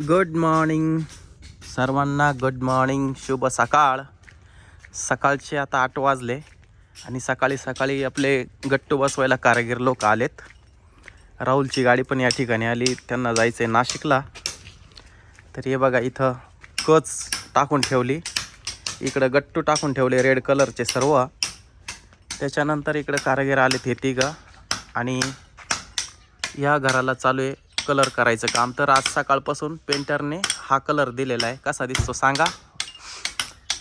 Good morning सर्वांना good morning शुभ सकाळ. सकाळचे आता आठ वाजले आणि सकाळी सकाळी आपले गट्टू बसवायला कारागीर लोक आलेत. राहुलची गाडी पण या ठिकाणी आली त्यांना जायचं आहे नाशिकला. तर हे बघा इथं कच टाकून ठेवली. इकडं गट्टू टाकून ठेवले रेड कलरचे सर्व. त्याच्यानंतर इकडं कारागीर आलेत हे तिघं. आणि या घराला चालू आहे कलर करायचं काम. तर आज सकाळपासून पेंटरने हा कलर दिलेला आहे. कसा दिसतो सांगा.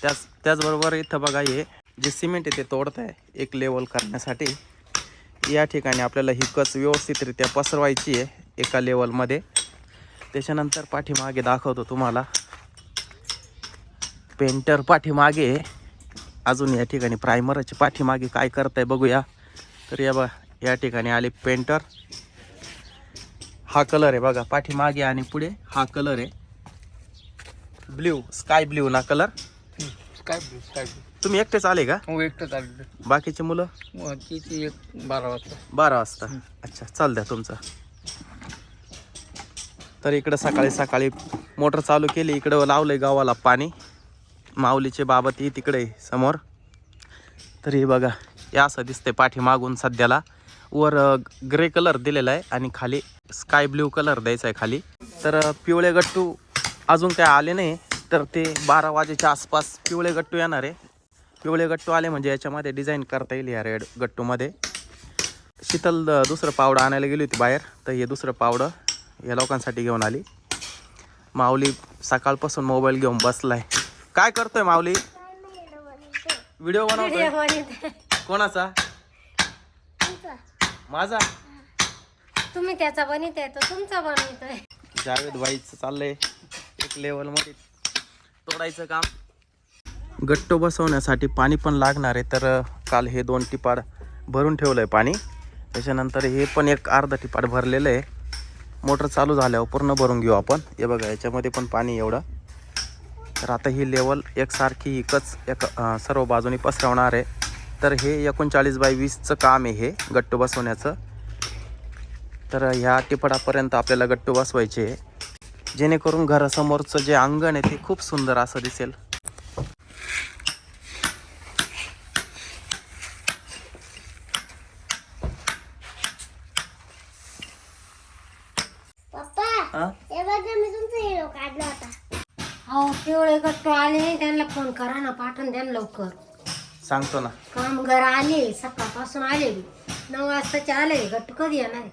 त्याच त्याचबरोबर इथं बघा हे जे सिमेंट आहे ते तोडत आहे एक लेवल करण्यासाठी. या ठिकाणी आपल्याला ही कच व्यवस्थितरित्या पसरवायची आहे एका लेवलमध्ये त्याच्यानंतर पाठीमागे दाखवतो तुम्हाला. पेंटर पाठीमागे अजून या ठिकाणी प्रायमरच्या पाठीमागे काय करताय बघूया. तर या बघा या ठिकाणी आले पेंटर हा कलर आहे बघा पाठीमागे आणि पुढे हा कलर आहे. ब्ल्यू स्काय ब्ल्यू ना कलर? काय ब्लू काय ब्लू तुम्ही एकटेच आले का? हो एकटंच आलेलं बाकीचे मुलं? किती एक बारा वाजता. बारा वाजता. अच्छा चाल द्या तुमचं. तर इकडं सकाळी सकाळी मोटर चालू केली इकडं लावलंय गावाला पाणी. माऊलीचे बाबा ती तिकडे समोर. तर हे बघा हे असं दिसतंय पाठीमागून सध्याला. वर ग्रे कलर दिलेला आहे आणि खाली स्काय ब्ल्यू कलर द्यायचा आहे खाली. तर पिवळे गट्टू अजून काय आले नाही तर ते बारा वाजेच्या आसपास पिवळे गट्टू येणार आहे. पिवळे गट्टू आले म्हणजे याच्यामध्ये डिझाईन करता येईल या रेड गट्टूमध्ये. शीतल दुसरं पावडं आणायला गेली होती बाहेर तर हे दुसरं पावडं या लोकांसाठी घेऊन आली. माऊली सकाळपासून मोबाईल घेऊन बसलाय. काय करतोय माऊली? व्हिडिओ बनवतोय. कोणाचा? माझा? तुम्ही त्याचा बनवताय तो तुमचा बनवतोय जावेद भाईचं चाललंय एक लेवलमध्ये तोडायचं काम. गट्टो बसवण्यासाठी पाणी पण लागणार आहे तर काल हे दोन टिपाड भरून ठेवलं आहे पाणी. त्याच्यानंतर हे पण एक अर्धा टिपाड भरलेलं आहे. मोटर चालू झाल्यावर पूर्ण भरून घेऊ आपण. हे बघा याच्यामध्ये पण पाणी एवढं. तर आता ही लेवल एकसारखी एकच एक सर्व बाजूनी पसरवणार आहे. तर हे एकोणचाळीस बाय वीसचं काम आहे हे गट्टू बसवण्याचं. तर ह्या टिपडापर्यंत आपल्याला गट्टू बसवायचे आहे. जेणेकरून घरासमोरचं जे अंगण आहे ते खूप सुंदर असं दिसेल. हा? हे हो पिवळे गट्टू आले त्यांना फोन करा ना पाठवून द्या लवकर. सांगतो ना कामगार आले सकाळपासून आले नऊ वाजताचे आले गट्टू कधी येणार आहे?